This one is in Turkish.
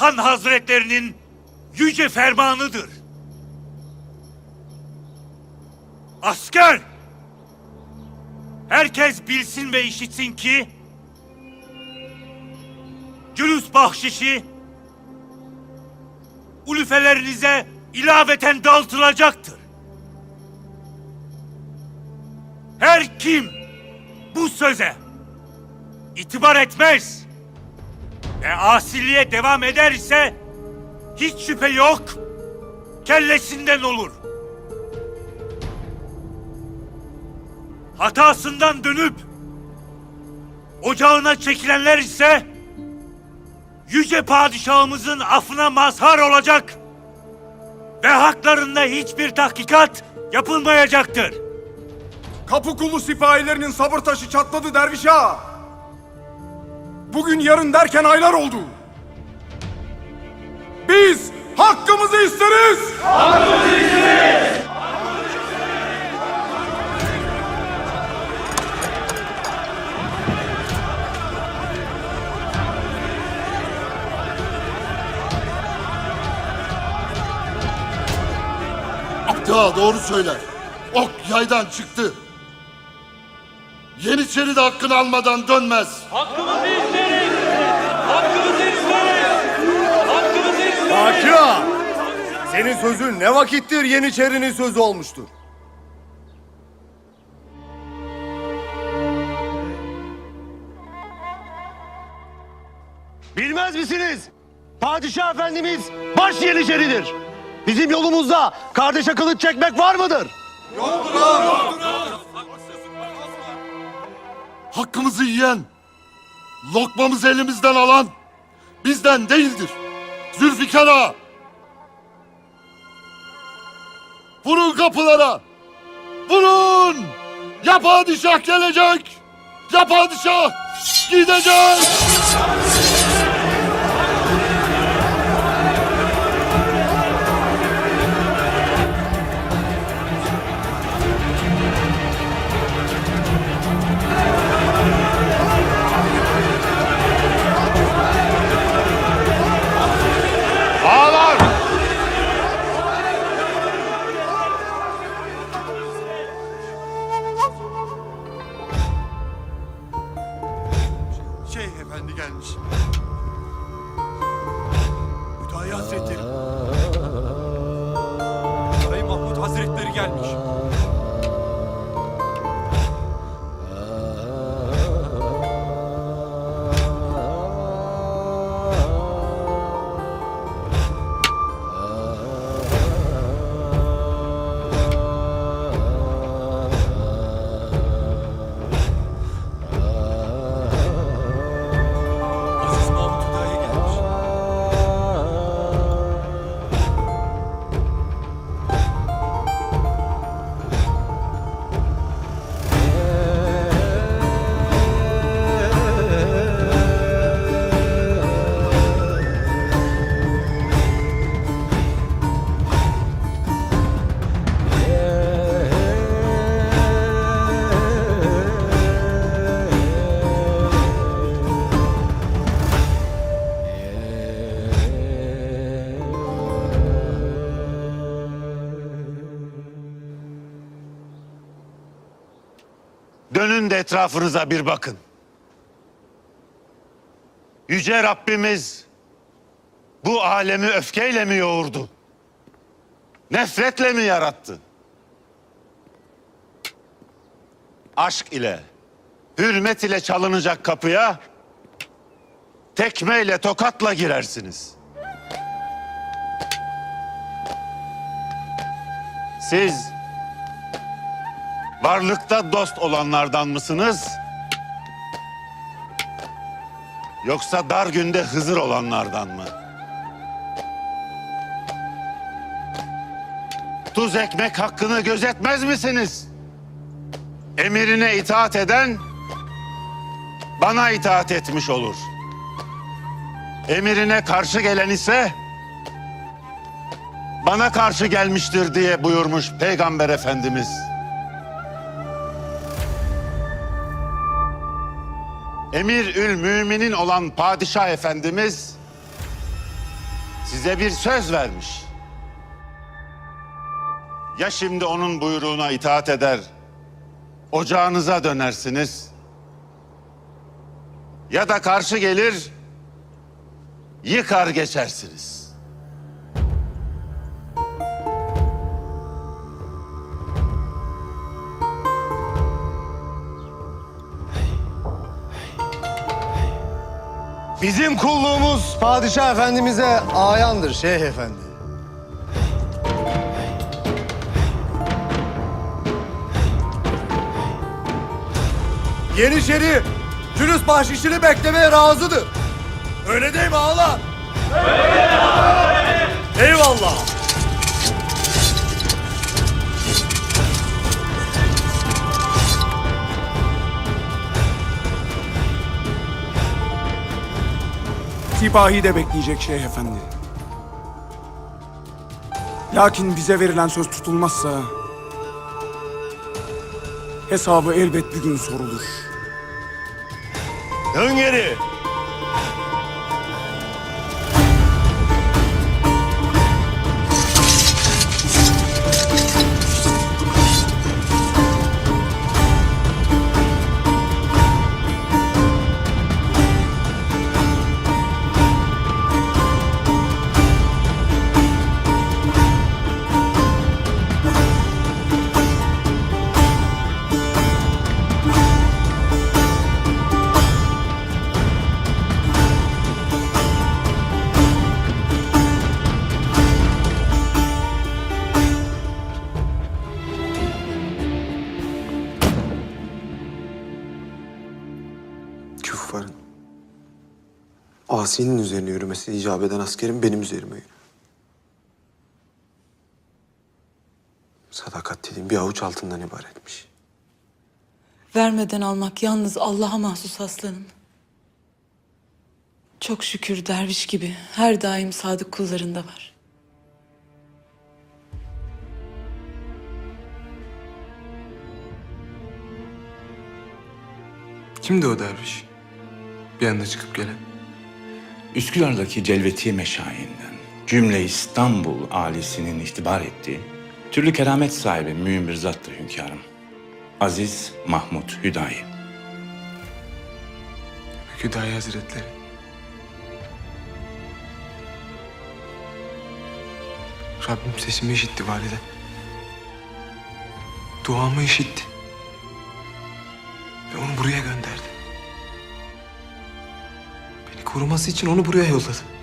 Han Hazretlerinin yüce fermanıdır. Asker! Herkes bilsin ve işitsin ki cülüs bahşişi ulufelerinize ilaveten dağıtılacaktır. Her kim bu söze itibar etmez ve asiliye devam eder ise hiç şüphe yok kellesinden olur. Hatasından dönüp ocağına çekilenler ise yüce padişahımızın affına mazhar olacak ve haklarında hiçbir tahkikat yapılmayacaktır. Kapı kulu sipahilerinin sabır taşı çatladı derviş ağa. Bugün yarın derken aylar oldu. Biz hakkımızı isteriz. Ya doğru söyler. Ok yaydan çıktı. Yeniçeri de hakkını almadan dönmez. Hakkımızı isteriz. Hakkımızı isteriz. Hakkımızı isteriz. Ağa, senin sözün ne vakittir Yeniçeri'nin sözü olmuştur. Bilmez misiniz? Padişah Efendimiz baş Yeniçeridir. Bizim yolumuzda kardeşe kılıç çekmek var mıdır? Hakkımızı yiyen, lokmamızı elimizden alan bizden değildir. Zülfikar ağa. Vurun kapılara. Vurun. Ya padişah gelecek. Ya padişah gidecek. Gelmiş. Dönün de etrafınıza bir bakın. Yüce Rabbimiz bu alemi öfkeyle mi yoğurdu? Nefretle mi yarattı? Aşk ile, hürmet ile çalınacak kapıya tekmeyle, tokatla girersiniz. Siz varlıkta dost olanlardan mısınız? Yoksa dar günde Hızır olanlardan mı? Tuz ekmek hakkını gözetmez misiniz? Emirine itaat eden bana itaat etmiş olur. Emirine karşı gelen ise bana karşı gelmiştir diye buyurmuş Peygamber Efendimiz. Emir ül müminin olan padişah efendimiz size bir söz vermiş. Ya şimdi onun buyruğuna itaat eder, ocağınıza dönersiniz. Ya da karşı gelir, yıkar geçersiniz. Bizim kulluğumuz padişah efendimize ayandır şeyh efendi. Yeniçeri Cülüs bahşişini beklemeye razıdır. Öyle değil mi ağalar? Eyvallah. Sipahi de bekleyecek Şeyh Efendi. Lakin bize verilen söz tutulmazsa hesabı elbet bir gün sorulur. Dön geri. Asinin üzerine yürümesi icap eden askerin benim üzerime yürü. Sadakat dediğim bir avuç altından ibaretmiş. Vermeden almak yalnız Allah'a mahsus aslanım. Çok şükür derviş gibi her daim sadık kullarında var. Kimdi o derviş? Bir anda çıkıp gelen. Üsküdar'daki Celvetiye Meşayi'nden cümle İstanbul alisinin itibar ettiği türlü keramet sahibi mühim bir zattır hünkârım. Aziz Mahmud Hüdayi. Hüdayi Hazretleri. Rabbim sesimi işitti valide. Duamı işitti. Ve onu buraya gönderdi. Koruması için onu buraya yolladı.